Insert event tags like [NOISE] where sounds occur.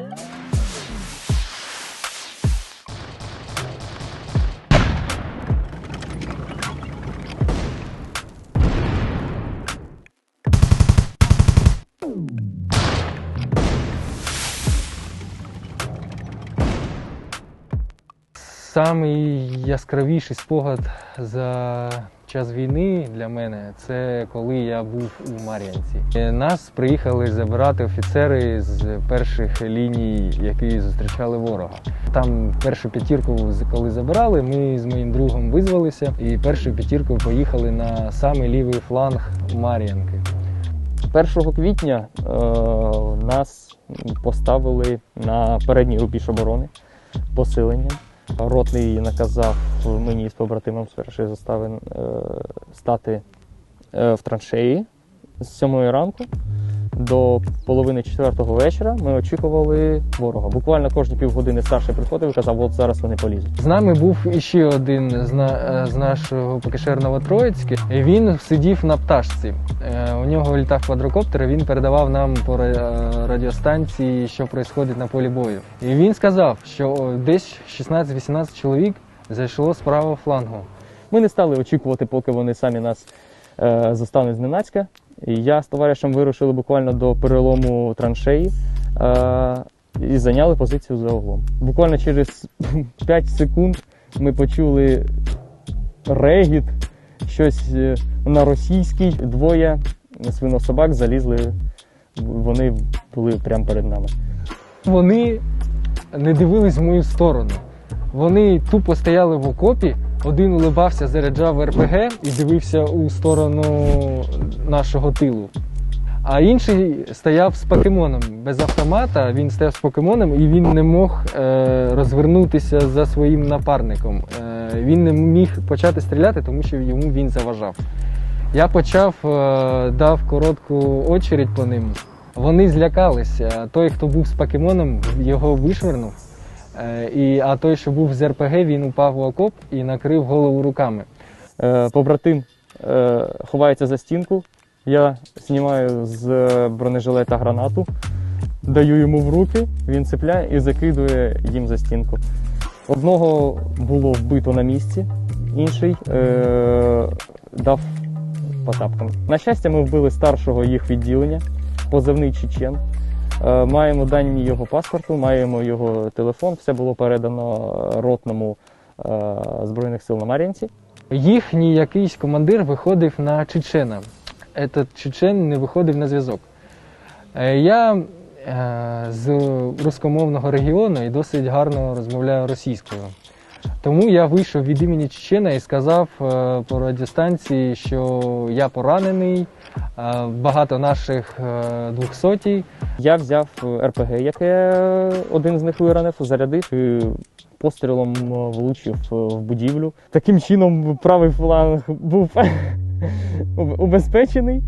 Самий яскравіший спогад за час війни для мене це коли я був у Мар'янці. Е, Нас приїхали забирати офіцери з перших ліній, які зустрічали ворога. Там першу п'ятірку, коли забирали, ми з моїм другом визвалися і першою п'ятіркою поїхали на самий лівий фланг Мар'янки. 1 квітня е, нас поставили на передній рубіж оборони посиленням. Ротний наказав мені з побратимом з першої застави е, стати е, в траншеї з сьомої ранку до половини четвертого вечора. Ми очікували ворога. Буквально кожні півгодини старший приходив і казав, от зараз вони полізуть. З нами був іще один з, на, з нашого ПКШР Новотроїцьке. І Він сидів на пташці. Е, У нього літав квадрокоптер, і він передавав нам по е, радіостанції, що відбувається на полі бою. І він сказав, що десь 16-18 чоловік зайшло з правого флангу. Ми не стали очікувати, поки вони самі нас е, застануть зненацька. Я з товаришем вирушили буквально до перелому траншеї е, і зайняли позицію за углом. Буквально через [LAUGHS] 5 секунд ми почули регіт, щось е, на російській. Двоє свинособак залізли. Вони були прямо перед нами. Вони не дивились в мою сторону. Вони тупо стояли в окопі, один улибався, заряджав РПГ і дивився у сторону нашого тилу. А інший стояв з покемоном без автомата. Він стояв з покемоном і він не мог е, розвернутися за своїм напарником. Е, він не міг почати стріляти, тому що йому він заважав. Я почав, е, дав коротку очередь по ним. Вони злякалися. Той, хто був з покемоном, його вишвернув. Е, І, а той, що був з РПГ, він упав в окоп і накрив голову руками. Е, побратим е, ховається за стінку. Я знімаю з бронежилета гранату, даю йому в руки, він цепляє і закидує їм за стінку. Одного було вбито на місці, інший е, дав по тапкам. На щастя, ми вбили старшого їх відділення, позивний чечен. Е, маємо дані його паспорту, маємо його телефон. Все було передано ротному е, Збройних сил на Мар'їнці. Їхній якийсь командир виходив на чечена. Этот чечен не виходив на зв'язок. Е, Я е, з рускомовного регіону і досить гарно розмовляю російською. Тому я вийшов від імені Чечена і сказав е, по радіостанції, що я поранений, е, багато наших е, двохсотій. Я взяв РПГ, яке один з них виранив, зарядив і пострілом влучив в будівлю. Таким чином правий фланг був [LAUGHS] убезпечений.